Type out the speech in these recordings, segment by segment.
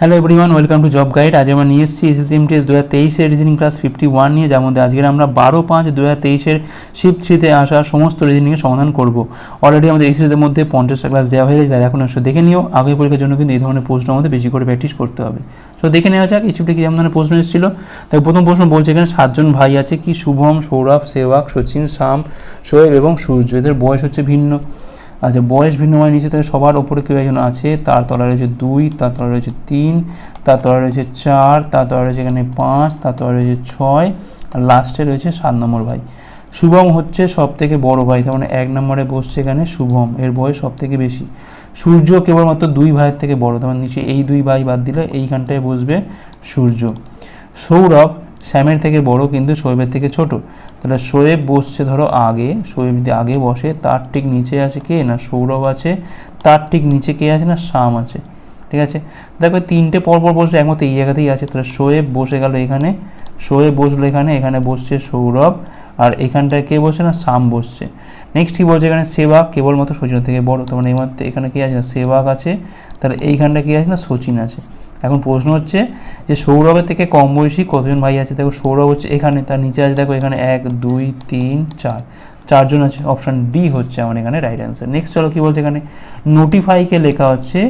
Hello everyone welcome to job guide আজ আমরা নিয়ে এসেছি এসএসএমটিএস দু হাজার তেইশের রিজনিং ক্লাস ফিফটি ওয়ান নিয়ে, যার মধ্যে আজকের আমরা বারো পাঁচ দু হাজার তেইশের শিফট থ্রিতে আসা সমস্ত রিজনিংয়ের সমাধান করব। অলরেডি আমাদের এই মধ্যে পঞ্চাশটা ক্লাস দেওয়া হয়ে গেছে তাই এখন একশো দেখে নিও। আগে পরীক্ষার জন্য কিন্তু এই ধরনের প্রশ্ন আমাদের বেশি করে প্র্যাকটিস করতে হবে। তো দেখে নেওয়া যাক, এই শিফটে কী ধরনের প্রশ্ন এসেছিল। তাই প্রথম প্রশ্ন বলছে এখানে সাতজন ভাই আছে, কি শুভম, সৌরভ, সেওয়াক, সচিন, শাম, শোয়েব এবং সূর্য। এদের বয়স হচ্ছে ভিন্ন। আচ্ছা বয়স ভিন্ন মানে নিচে তাহলে সবার ওপরে কেউ একজন আছে, তার তলায় রয়েছে দুই, তার তলায় রয়েছে তিন, তার তলায় রয়েছে চার, তার তলায় রয়েছে এখানে পাঁচ, তার তলায় রয়েছে ছয়, আর লাস্টে রয়েছে সাত নম্বর ভাই। শুভম হচ্ছে সব থেকে বড় ভাই, তার মানে এক নম্বরে বসছে এখানে শুভম, এর বয়স সব থেকে বেশি। সূর্য কেবলমাত্র দুই ভাইয়ের থেকে বড়, তার মানে নিচে এই দুই ভাই বাদ দিলে এইখানটায় বসবে সূর্য। সৌরভ শ্যামের থেকে বড় কিন্তু শোয়েবের থেকে ছোট। তাহলে শোয়েব বসছে, ধরো আগে, শোয়েব যদি আগে বসে, তার ঠিক নিচে আছে কে? না সৌরভ আছে, তার ঠিক নিচে কে আছে? না শাম আছে। ঠিক আছে? দেখো, তিনটে পরপর বসে একমতো এই জায়গাতেই আছে। তাহলে শোয়েব বসে গেল এখানে, শোয়েব বসল এখানে এখানে বসছে সৌরভ, আর এখানটায় কে বসে না শাম বসছে। নেক্সট কি বলছে এখানে? সেবাক, কেবলমাত্র সচিন থেকে বড়। তার মানে এই মাত্র এখানে কি আছে? না সেবাক আছে। তাহলে এইখানটা কি আছে? না সচিন আছে। এখন প্রশ্ন হচ্ছে যে সৌরভের থেকে কম বয়সী কতজন ভাই আছে? দেখো সৌরভ হচ্ছে এখানে, তার নিচে আছে, দেখো এখানে এক, দুই, তিন, চার। চারজন আছে অপশান ডি হচ্ছে আমার এখানে রাইট অ্যান্সার নেক্সট চলো কী বলছে এখানে? নোটিফাইকে লেখা হচ্ছে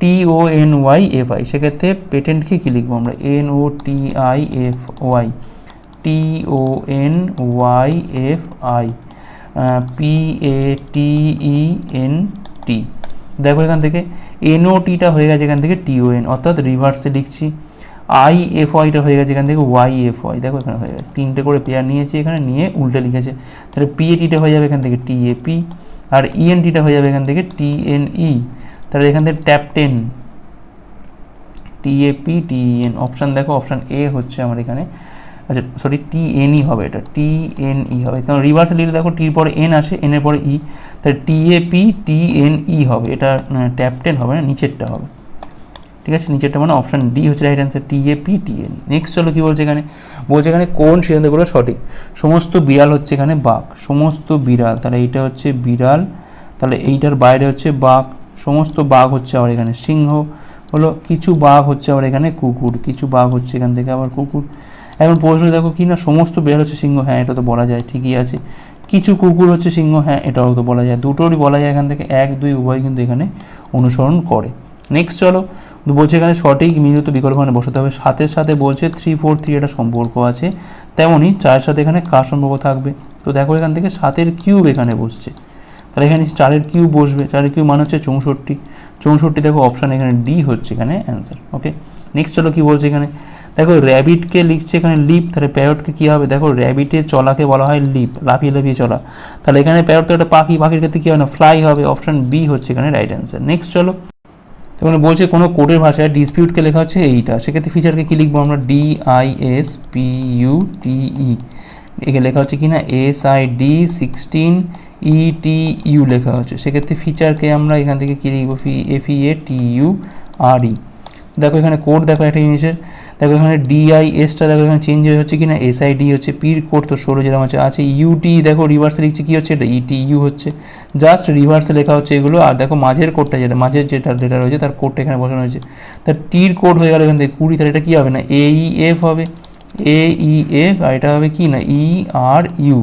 T O N Y F I সেক্ষেত্রে পেটেন্টকে কী লিখব আমরা? N O T I F Y T O N Y F I P A T E N T দেখো এখান থেকে এনও টিটা হয়ে গেছে এখান থেকে টিওএন অর্থাৎ রিভার্সে লিখছি। আই এফ ওয়াইটা হয়ে গেছে এখান থেকে ওয়াই এফ ওয়াই দেখো এখানে হয়ে গেছে। তিনটে করে পেয়ার নিয়েছি এখানে, নিয়ে উল্টে লিখেছে। তাহলে পিএটিটা হয়ে যাবে এখান থেকে টিএপি আর ইএনটিটা হয়ে যাবে এখান থেকে টিএনই তাহলে এখান থেকে tap ten TAP TN option দেখো অপশান এ হচ্ছে আমার এখানে। আচ্ছা সরি টি এনই হবে এটা টি এন ই হবে। কারণ রিভার্সে লিখলে দেখো টির পরে এন আসে এনের পরে ই তাহলে পি টি এন ই হবে। এটা ট্যাপ টেন হবে না, নিচেরটা হবে। ঠিক আছে? নিচেরটা মানে অপশান ডি হচ্ছে right answer T A P T N next চলো কী বলছে এখানে? বলছে এখানে কোন সিদ্ধান্তগুলো সঠিক? সমস্ত বিড়াল হচ্ছে এখানে বাঘ। সমস্ত বিড়াল, তাহলে এইটা হচ্ছে বিড়াল, তাহলে এইটার বাইরে হচ্ছে বাঘ। সমস্ত বাঘ হচ্ছে আবার এখানে সিংহ। হলো কিছু বাঘ হচ্ছে আবার এখানে কুকুর, কিছু বাঘ হচ্ছে এখান থেকে আবার কুকুর। এখন প্রশ্ন, দেখো কি না, সমস্ত বিড়াল হচ্ছে সিংহ হ্যাঁ এটা তো বলা যায়, ঠিকই আছে। কিছু কুকুর হচ্ছে সিংহ হ্যাঁ এটাও তো বলা যায়। দুটোরই বলা যায় এখান থেকে, এক, দুই, উভয় কিন্তু এখানে অনুসরণ করে। নেক্সট চলো, বলছে এখানে সঠিক মিলিত বিকল্প মানে বসাতে হবে। সাতের সাথে বলছে থ্রি ফোর থ্রি একটা সম্পর্ক আছে। তেমনই চারের সাথে এখানে কার সম্পর্ক থাকবে? তো দেখো এখান থেকে সাতের কিউব এখানে বসছে। তাহলে এখানে চারের কিউব বসবে। চারের কিউব মানে হচ্ছে চৌষট্টি। চৌষট্টি দেখো অপশান এখানে ডি হচ্ছে এখানে অ্যান্সার ওকে নেক্সট চলো কি বলছে এখানে? দেখো র্যাবিটকে লিখছে এখানে লিপ তাহলে প্যারটকে কী হবে? দেখো র্যাবিটের চলাকে বলা হয় লিপ লাফিয়ে লাফিয়ে চলা। তাহলে এখানে প্যারট তো একটা পাখি, পাখির ক্ষেত্রে কী হবে না? ফ্লাই হবে অপশান বি হচ্ছে এখানে রাইট অ্যান্সার নেক্সট চলো। তখন বলছে কোনো কোডের ভাষায় ডিসপিউটকে লেখা হচ্ছে এইটা। সেক্ষেত্রে ফিচারকে কী লিখব আমরা? D I S P U T E একে লেখা হচ্ছে কি না S I D sixteen E T U লেখা হচ্ছে। সেক্ষেত্রে ফিচারকে আমরা এখান থেকে কী লিখব? ফি এফ ই এ টি ইউ আর ই দেখো, এখানে কোড দেখো একটা জিনিসের। দেখো এখানে ডিআইএসটা দেখো এখানে চেঞ্জ হয়ে হচ্ছে কি না এসআইডি হচ্ছে পির কোড তো ষোলো যেরকম আছে আছে ইউটি দেখো রিভার্সে লিখছে কী হচ্ছে, এটা ইটি ইউ হচ্ছে। জাস্ট রিভার্সে লেখা হচ্ছে এগুলো, আর দেখো মাঝের কোডটা যেটা, মাঝের যেটা যেটা রয়েছে তার কোডটা এখানে বসানো হয়েছে। তার টির কোড হয়ে গেল এখান থেকে কুড়ি, তাহলে এটা কী হবে না? এ ই এফ হবে। এ ই এফ আর এটা হবে কি না? ই আর ইউ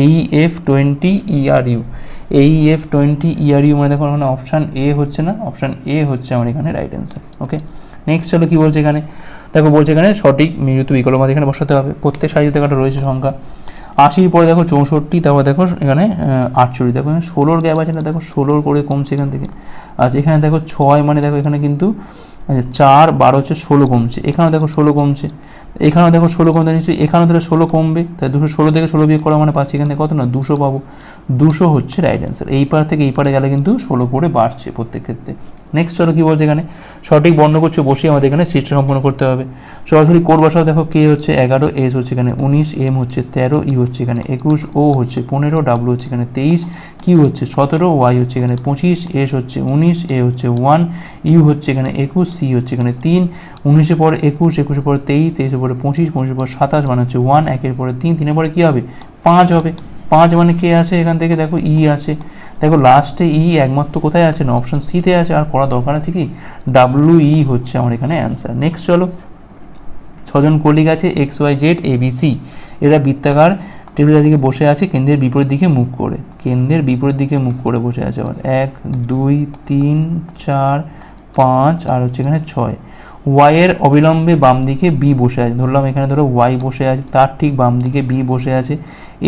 এই F twenty E R U এই F twenty E R U মানে দেখো এখানে অপশান এ হচ্ছে না অপশান এ হচ্ছে আমার এখানে রাইট অ্যান্সার ওকে নেক্সট চলো কী বলছে এখানে? দেখো বলছে এখানে সঠিক মিলিত বিকল্প আমাদের এখানে বসাতে হবে। প্রত্যেক সারিতে একটা রয়েছে সংখ্যা। আশির পরে দেখো চৌষট্টি, তারপর দেখো এখানে আটচল্লিশ। দেখো এখানে ষোলোর গ্যাপ আছে না, দেখো ষোলোর করে কমছে এখান থেকে। আচ্ছা এখানে দেখো ছয় মানে দেখো এখানে কিন্তু চার, বারো হচ্ছে ষোলো কমছে। এখানেও দেখো ষোলো কমছে। এখানেও দেখো ষোলো কমতে নিশ্চয়ই, এখানেও তাহলে ষোলো কমবে। তাই দুশো ষোলো থেকে ষোলো বিয়ে করা মানে পাচ্ছি এখান থেকে কত না? দুশো পাবো। দুশো হচ্ছে রাইট অ্যান্সার এই পার থেকে এই পারে গেলে কিন্তু ষোলো করে বাড়ছে প্রত্যেক ক্ষেত্রে। নেক্সট চলো কী বলছে এখানে? সঠিক বর্ণ করছে বসিয়ে আমাদের এখানে সিটটা সম্পন্ন করতে হবে। সরাসরি কোড বসাও, দেখো কে হচ্ছে এগারো এস হচ্ছে এখানে উনিশ এম হচ্ছে তেরো ই হচ্ছে এখানে একুশ ও হচ্ছে পনেরো ডাব্লু হচ্ছে এখানে তেইশ কিউ হচ্ছে সতেরো ওয়াই হচ্ছে এখানে পঁচিশ এস হচ্ছে উনিশ এ হচ্ছে ওয়ান ইউ হচ্ছে এখানে একুশ সি হচ্ছে এখানে তিন, উনিশে পর একুশ, একুশে পর তেইশ, তেইশে পরে পঁচিশ পঁচিশের পরে সাতাশ মানে হচ্ছে ওয়ান একের পরে তিন, তিনের পরে কী হবে? পাঁচ হবে। পাঁচ মানে কে আছে এখান থেকে? দেখো ই আছে। দেখো লাস্টে ই একমাত্র কোথায় আছে? না অপশন সিতে আছে। আর করা দরকার আছে কি? ডাব্লু ই হচ্ছে আমার এখানে অ্যান্সার নেক্সট চলো। ছজন কলিগ আছে X Y Z A B C এরা বৃত্তাকার টেবিলের দিকে বসে আছে, কেন্দ্রের বিপরীত দিকে মুখ করে। কেন্দ্রের বিপরীত দিকে মুখ করে বসে আছে আবার। এক, দুই, তিন, চার, পাঁচ আর হচ্ছে এখানে ছয়। ওয়াইয়ের অবিলম্বে বাম দিকে বি বসে আছে। ধরলাম এখানে ধরো ওয়াই বসে আছে, তার ঠিক বাম দিকে বি বসে আছে।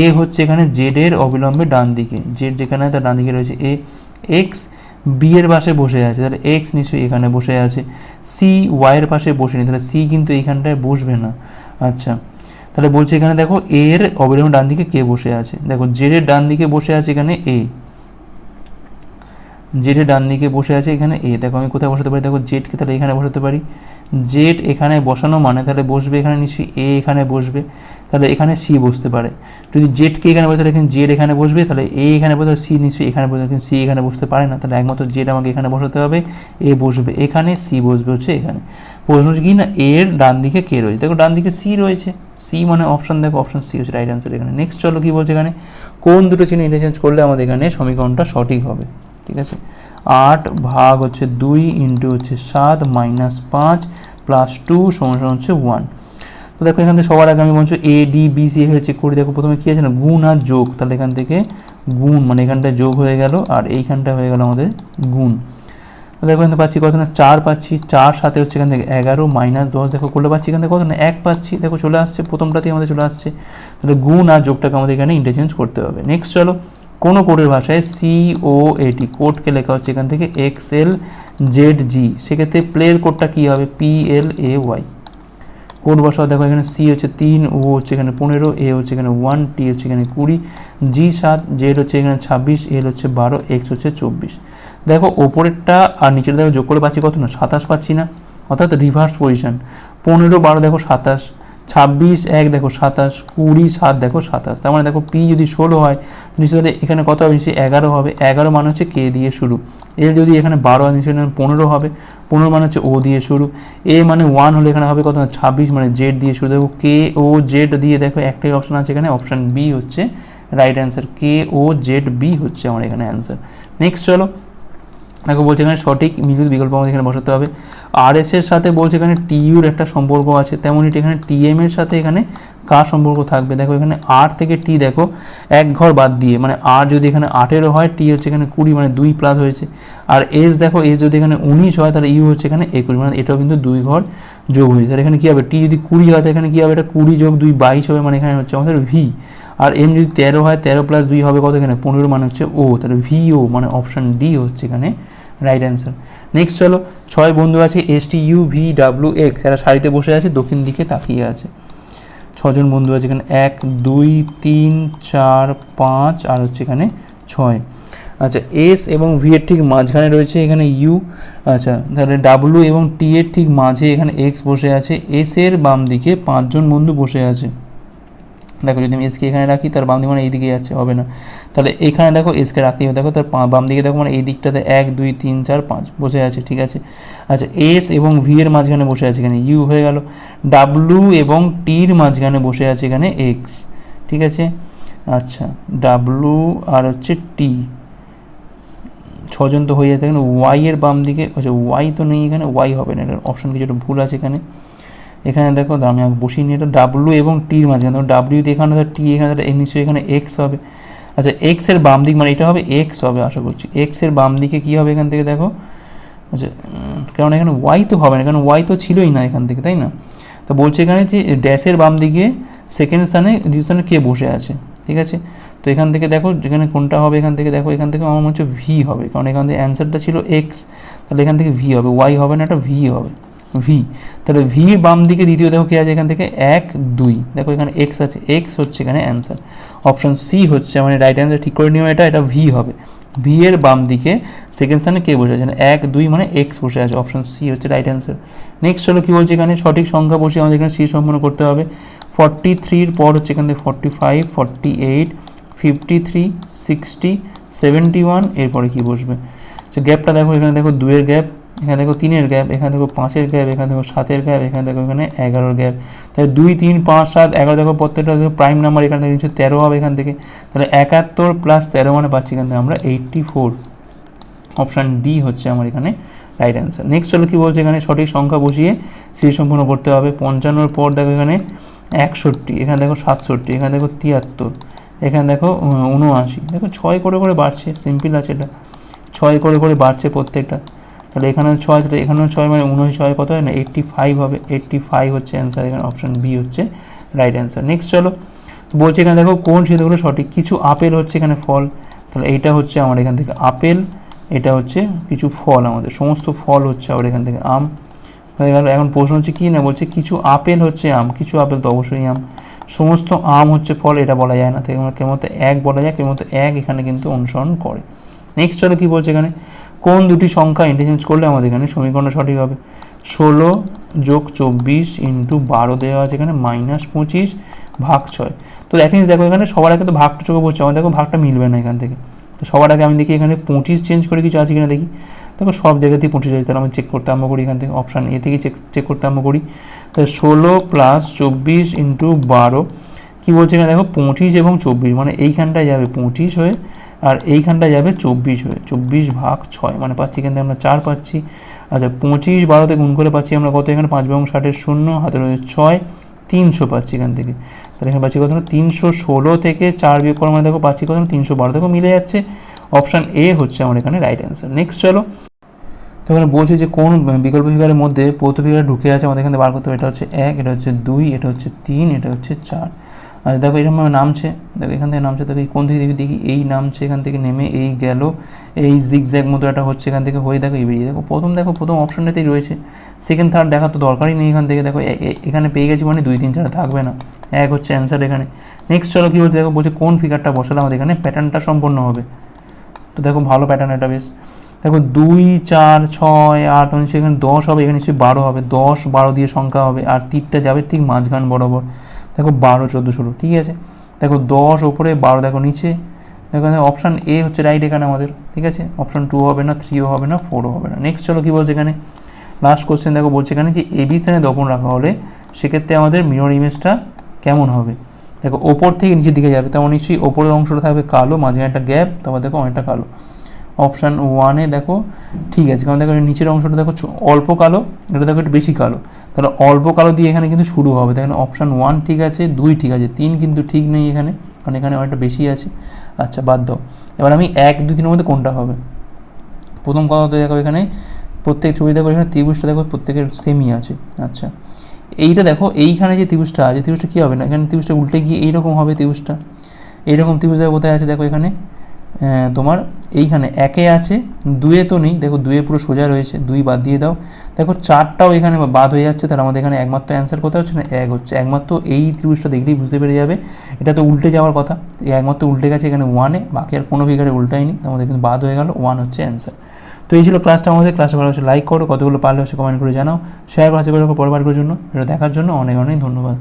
এ হচ্ছে এখানে জেড এর অবিলম্বে ডান দিকে। জেড যেখানে তার ডান দিকে রয়েছে এ এক্স বি এর পাশে বসে আছে, তাহলে এক্স নিশ্চয়ই এখানে বসে আছে। সি ওয়াইয়ের পাশে বসে নেই, তাহলে সি কিন্তু এইখানটায় বসবে না। আচ্ছা তাহলে বলছে এখানে দেখো এর অবিলম্বে ডান দিকে কে বসে আছে? দেখো জেড এর ডান দিকে বসে আছে এখানে এ জেডের ডান দিকে বসে আছে এখানে। এ দেখো, আমি কোথায় বসাতে পারি? দেখো জেডকে তাহলে এখানে বসাতে পারি। জেড এখানে বসানো মানে তাহলে বসবে এখানে নিশ্চয়ই এ এখানে বসবে। তাহলে এখানে সি বসতে পারে। যদি জেডকে এখানে বসে তাহলে জেড এখানে বসবে। তাহলে এ এখানে বসে সি নিশ্চয়ই এখানে বসবে কিন্তু সি এখানে বসতে পারে না। তাহলে একমাত্র জেড আমাকে এখানে বসাতে হবে, এ বসবে। এখানে সি বসবে হচ্ছে এখানে। প্রশ্ন হচ্ছে কি না এর ডান দিকে কে রয়েছে? দেখো ডান দিকে সি রয়েছে। সি মানে অপশন, দেখো, অপশন সি হচ্ছে রাইট অ্যান্সার এখানে। নেক্সট চলো কি বলছে এখানে? কোন দুটো চিহ্ন ইন্টারচেঞ্জ করলে আমাদের এখানে সমীকরণটা সঠিক হবে? ঠিক আছে? আট ভাগ হচ্ছে দুই ইন্টু হচ্ছে সাত মাইনাস পাঁচ প্লাস টু সমান হচ্ছে ওয়ান তো দেখো এখান থেকে সবার আগে আমি বলছি A D B C check করে। দেখো প্রথমে কী আছে না? গুণ আর যোগ। তাহলে এখান থেকে গুণ মানে এখানটায় যোগ হয়ে গেল আর এইখানটা হয়ে গেল আমাদের গুণ। দেখো এখানে পাচ্ছি কত না? চার পাচ্ছি। চার সাথে হচ্ছে এখান থেকে এগারো মাইনাস দশ। দেখো করলে পাচ্ছি এখান থেকে কত না? এক পাচ্ছি। দেখো চলে আসছে, প্রথমটাতেই আমাদের চলে আসছে। তাহলে গুণ আর যোগটাকে আমাদের এখানে ইন্টারচেঞ্জ করতে হবে। নেক্সট চলো। কোনো কোডের ভাষায় সি ও এটি কোডকে লেখা হচ্ছে এখান থেকে এক্স এল জেড জি সেক্ষেত্রে প্লের কোডটা কী হবে? P L A Y code বসাও, দেখো এখানে সি হচ্ছে তিন, ও হচ্ছে এখানে পনেরো এ হচ্ছে এখানে ওয়ান টি হচ্ছে এখানে কুড়ি জি সাত জেড হচ্ছে এখানে ছাব্বিশ এল হচ্ছে বারো এক্স হচ্ছে চব্বিশ। দেখো ওপরেরটা আর নিচের দেখো যোগ করে পাচ্ছি কত না? সাতাশ পাচ্ছি না। অর্থাৎ রিভার্স পজিশন পনেরো, বারো, দেখো সাতাশ। ছাব্বিশ, এক দেখো সাতাশ, কুড়ি, সাত দেখো সাতাশ। তার মানে দেখো পি যদি ষোলো হয় নিশ্চয়ই এখানে কত হবে? নিশ্চয়ই এগারো হবে। এগারো মানে হচ্ছে কে দিয়ে শুরু। এর যদি এখানে বারো হয়, নিশ্চয়ই পনেরো হবে। পনেরো মানে হচ্ছে ও দিয়ে শুরু। এ মানে ওয়ান হলে এখানে হবে কত? ছাব্বিশ মানে জেড দিয়ে শুরু। দেখো কে ও জেড দিয়ে দেখো একটাই অপশন আছে এখানে। অপশন বি হচ্ছে রাইট অ্যান্সার কে ও জেড বি হচ্ছে আমার এখানে অ্যান্সার নেক্সট চলো। দেখো, বলছে এখানে সঠিক মিলিত বিকল্প আমাদের এখানে বসাতে হবে। আর এর সাথে বলছে এখানে টিইউর একটা সম্পর্ক আছে। তেমনই এখানে টিএম এর সাথে এখানে কার সম্পর্ক থাকবে? দেখো, এখানে আট থেকে টি দেখো, এক ঘর বাদ দিয়ে। মানে আর যদি এখানে আঠেরো হয় টি হচ্ছে এখানে কুড়ি মানে দুই প্লাস হয়েছে। আর এস দেখো এস যদি এখানে উনিশ হয়, তাহলে ইউ হচ্ছে এখানে একুশ। মানে এটাও কিন্তু দুই ঘর যোগ হয়েছে। তাহলে এখানে কী হবে? টি যদি কুড়ি হয়, তাহলে এখানে কী হবে? এটা কুড়ি যোগ দুই বাইশ হবে মানে এখানে হচ্ছে আমাদের ভি আর এম যদি তেরো হয়, তেরো প্লাস দুই হবে কত এখানে? পনেরো মানে হচ্ছে ও তাহলে ভি ও মানে অপশান ডি হচ্ছে এখানে রাইট অ্যান্সার নেক্সট চলো, ছয় বন্ধু আছে S T U V W X এরা সারিতে বসে আছে, দক্ষিণ দিকে তাকিয়ে আছে। ছজন বন্ধু আছে এখানে, এক, দুই, তিন, চার, পাঁচ, আর হচ্ছে এখানে ছয়। আচ্ছা এস এবং ভি এর ঠিক মাঝখানে রয়েছে এখানে ইউ আচ্ছা তাহলে ডাব্লু এবং টি এর ঠিক মাঝে এখানে এক্স বসে আছে এস এর বাম দিকে পাঁচজন বন্ধু বসে আছে। দেখো যদি আমি এসকে এখানে রাখি, তার বাম দিকে মানে এই দিকে যাচ্ছে হবে না। তাহলে এখানে দেখো এসকে রাখতেই হবে। দেখো তার বাম দিকে দেখো মানে এই দিকটাতে এক, দুই, তিন, চার, পাঁচ বসে আছে, ঠিক আছে? আচ্ছা এস এবং ভি এর মাঝখানে বসে আছে এখানে। ইউ হয়ে গেল। ডাব্লু এবং টির মাঝখানে বসে আছে এখানে এক্স ঠিক আছে? আচ্ছা ডাব্লু আর হচ্ছে টি ছজন তো হয়ে যাচ্ছে এখানে ওয়াই এর বাম দিকে আচ্ছা ওয়াই তো নেই এখানে ওয়াই হবে না। এটা অপশন কিছু একটা ভুল আছে এখানে। এখানে দেখো আমি বসিয়ে নিই, এটা ডাব্লু এবং টির মাঝখানে। ডাব্লিউ এখানে টি এখানে এই নিশ্চয়ই এখানে এক্স হবে। আচ্ছা এক্সের বাম দিক মানে এটা হবে এক্স হবে, আশা করছি। এক্সের বাম দিকে কী হবে এখান থেকে, দেখো? আচ্ছা কারণ এখানে ওয়াই তো হবে না, কারণ ওয়াই তো ছিলই না এখান থেকে, তাই না? তো বলছে এখানে যে ড্যাশের বাম দিকে সেকেন্ড স্থানে দ্বিতীয় স্থানে কে বসে আছে, ঠিক আছে? তো এখান থেকে দেখো, যেখানে কোনটা হবে এখান থেকে, দেখো, এখান থেকে আমার মনে হচ্ছে ভি হবে, কারণ এখান থেকে অ্যান্সারটা ছিল এক্স তাহলে এখান থেকে ভি হবে ওয়াই হবে না, এটা ভি হবে। ভি তাহলে ভি বাম দিকে, দ্বিতীয় দেখো কে আছে এখান থেকে? এক, দুই। দেখো এখানে এক্স আছে। এক্স হচ্ছে এখানে অ্যান্সার অপশন সি হচ্ছে মানে রাইট অ্যান্সার ঠিক করে নিও এটা এটা ভি হবে। ভি এর বাম দিকে সেকেন্ড স্থানে কে বসে আছে? এক, দুই মানে এক্স বসে আছে। অপশন সি হচ্ছে রাইট অ্যান্সার নেক্সট চলো কী বলছে এখানে? সঠিক সংখ্যা বসে আমাদের এখানে সি সম্পন্ন করতে হবে। ফর্টি থ্রির পর হচ্ছে এখান থেকে forty five forty eight fifty three sixty seventy one এরপরে কী বসবে? তো গ্যাপটা দেখো, এখানে দেখো দুয়ের গ্যাপ এখানে দেখো তিনের গ্যাপ, এখানে দেখো পাঁচের গ্যাপ, এখানে দেখো সাতের গ্যাপ, এখানে দেখো এখানে এগারোর গ্যাপ। তাহলে দুই, তিন, পাঁচ, সাত, এগারো দেখো প্রত্যেকটা দেখো প্রাইম নাম্বার এখানে থেকে তেরো হবে এখান থেকে। তাহলে একাত্তর প্লাস তেরো মানে পাচ্ছি এখান থেকে আমরা এইটটি ফোর অপশান ডি হচ্ছে আমার এখানে রাইট অ্যান্সার নেক্সট চলো কী বলছে এখানে? সঠিক সংখ্যা বসিয়ে সিরিজ সম্পূর্ণ করতে হবে। পঞ্চান্নর পর দেখো এখানে একষট্টি, এখানে দেখো সাতষট্টি, এখানে দেখো তিয়াত্তর, এখানে দেখো উনআশি। দেখো ছয় করে করে বাড়ছে সিম্পল আছে এটা। ছয় করে করে বাড়ছে প্রত্যেকটা। তাহলে এখানে ছয়, তাহলে এখানেও ছয় মানে উনআশি ছয় কত হয় না? এইট্টি ফাইভ হবে এইট্টি ফাইভ হচ্ছে অ্যান্সার এখানে অপশান বি হচ্ছে রাইট অ্যান্সার নেক্সট চলো বলছে এখানে দেখো কোন সিদ্ধান্তগুলো সঠিক? কিছু আপেল হচ্ছে এখানে ফল, তাহলে এইটা হচ্ছে আমার এখান থেকে আপেল, এটা হচ্ছে কিছু ফল আমাদের, সমস্ত ফল হচ্ছে আবার এখান থেকে আম। গেল এখন প্রশ্ন হচ্ছে কী না? বলছে কিছু আপেল হচ্ছে আম, কিছু আপেল তো অবশ্যই আম। সমস্ত আম হচ্ছে ফল, এটা বলা যায় না, তাই কেমন এক বলা যায়, কেমন এক এখানে কিন্তু অনুসরণ করে। নেক্সট চলো কী বলছে এখানে? কোন দুটি সংখ্যা ইন্টারচেঞ্জ করলে আমাদের এখানে সমীকরণটা সঠিক হবে? ষোলো যোগ চব্বিশ ইন্টু বারো দেওয়া আছে এখানে, মাইনাস পঁচিশ ভাগ ছয়। তো দেখেন দেখো এখানে সবার আগে তো ভাগটা চোখে পড়ছে আমার দেখো ভাগটা মিলবে না এখান থেকে। তো সবার আগে আমি দেখি এখানে পঁচিশ চেঞ্জ করে কিছু আছে কিনা দেখি। দেখো সব জায়গাতেই পঁচিশ আছে, তাহলে আমি চেক করতে আরম্ভ করি এখান থেকে অপশান এ থেকে চেক চেক করতে আরম্ভ করি। তো ষোলো প্লাস চব্বিশ ইন্টু বারো, কী বলছে এখানে দেখো, পঁচিশ এবং চব্বিশ মানে এইখানটায় যাবে, পঁচিশ হয়ে আর এইখানটায় যাবে চব্বিশ হয়ে, চব্বিশ ভাগ ছয় মানে পাচ্ছি এখান থেকে আমরা চার পাচ্ছি। আচ্ছা পঁচিশ বারোতে গুণ করে পাচ্ছি আমরা কত এখানে? পাঁচ এবং ষাটের শূন্য হাতে রয়েছে ছয়, তিনশো পাচ্ছি এখান থেকে। তাহলে এখানে পাচ্ছি কত তিনশো ষোলো থেকে চার বিয়োগ করা মানে দেখো পাচ্ছি কত তিনশো বারো। দেখো মিলে যাচ্ছে। অপশান এ হচ্ছে আমার এখানে রাইট অ্যান্সার নেক্সট চলো। তো এখানে বলছে যে কোন বিকল্প ফিগারের মধ্যে প্রথম ফিগারে ঢুকে আছে আমাদের এখানে বার করতে হবে। এটা হচ্ছে এক, এটা হচ্ছে দুই, এটা হচ্ছে তিন, এটা হচ্ছে চার। আর দেখো এরকমভাবে নামছে। দেখো এখান থেকে নামছে, দেখো কোন থেকে দেখি দেখি এই নামছে, এখান থেকে নেমে এই গেল। এই জিগজ্যাগ মতো একটা হচ্ছে এখান থেকে হয়ে দেখো, এই বেরিয়ে দেখো। প্রথম দেখো, প্রথম অপশনটাতেই রয়েছে। সেকেন্ড থার্ড দেখার তো দরকারই নেই এখান থেকে। দেখো এখানে পেয়ে গেছি মানে দুই, তিন, চার থাকবে না। এক হচ্ছে অ্যান্সার এখানে। নেক্সট চলো কী বলছে? দেখো, বলছে কোন ফিগারটা বসালে আমাদের এখানে প্যাটার্নটা সম্পন্ন হবে। তো দেখো, ভালো প্যাটার্ন এটা বেশ। দেখো, দুই, চার, ছয়, আট নিশ্চয়ই এখানে দশ হবে, এখানে নিশ্চয়ই বারো হবে। দশ, বারো দিয়ে সংখ্যা হবে, আর তীরটা যাবে ঠিক মাঝখান বরাবর। দেখো বারো, চোদ্দ, ষোলো, ঠিক আছে? দেখো দশ ওপরে, বারো দেখো নিচে। দেখো অপশান এ হচ্ছে রাইট এখানে আমাদের, ঠিক আছে? অপশান টু হবে না থ্রিও হবে না ফোরও হবে না। নেক্সট চলো কী বলছে এখানে? লাস্ট কোশ্চেন দেখো বলছে এখানে যে এবি স্থানে দপন রাখা হলে সেক্ষেত্রে আমাদের মিরর ইমেজটা কেমন হবে? দেখো ওপর থেকে নিচের দিকে যাবে তেমন নিশ্চয়ই ওপরের অংশটা থাকবে কালো, মাঝখানে একটা গ্যাপ তারপর দেখো অনেকটা কালো। অপশান ওয়ানে দেখো, ঠিক আছে, কারণ দেখো নিচের অংশটা দেখো অল্প কালো, এটা দেখো একটু বেশি কালো। তাহলে অল্প কালো দিয়ে এখানে কিন্তু শুরু হবে। তাই অপশান ওয়ান ঠিক আছে, দুই ঠিক আছে, তিন কিন্তু ঠিক নেই এখানে, কারণ এখানে অনেকটা বেশি আছে। আচ্ছা বাদ দাও। এবার আমি এক, দুই, তিনের মধ্যে কোনটা হবে? প্রথম কথা তো দেখো এখানে, প্রত্যেক ছবি দেখো এখানে ত্রিভুজটা দেখো প্রত্যেকের সেমই আছে। আচ্ছা এইটা দেখো, এইখানে যে ত্রিভুজটা আছে, ত্রিভুজটা কী হবে না? এখানে ত্রিভুজটা উল্টে গিয়ে এইরকম হবে ত্রিভুজটা। এইরকম ত্রিভুজ কোথায় আছে, দেখো এখানে। তোমার এইখানে একে আছে, দুয়ে তো নেই, দেখো দুয়ে পুরো সোজা রয়েছে, দুই বাদ দিয়ে দাও। দেখো চারটাও এখানে বাদ হয়ে যাচ্ছে, তাহলে আমাদের এখানে একমাত্র অ্যান্সার কোথায় হচ্ছে না? এক হচ্ছে, একমাত্র এই ত্রিভুজটা দেখলেই বুঝতে পেরে যাবে। এটা তো উল্টে যাওয়ার কথা, এই একমাত্র উল্টে গেছে এখানে ওয়ানে বাকি আর কোনো ফিগারে উল্টায়নি আমাদের কিন্তু বাদ হয়ে গেল ওয়ান হচ্ছে অ্যান্সার তো এই ছিল ক্লাসটা আমাদের ক্লাসটা ভালো হচ্ছে লাইক করো, কতগুলো পারলে হচ্ছে কমেন্ট করে জানাও। শেয়ার করা আছে পরিবার জন্য, এটা দেখার জন্য অনেক অনেক ধন্যবাদ।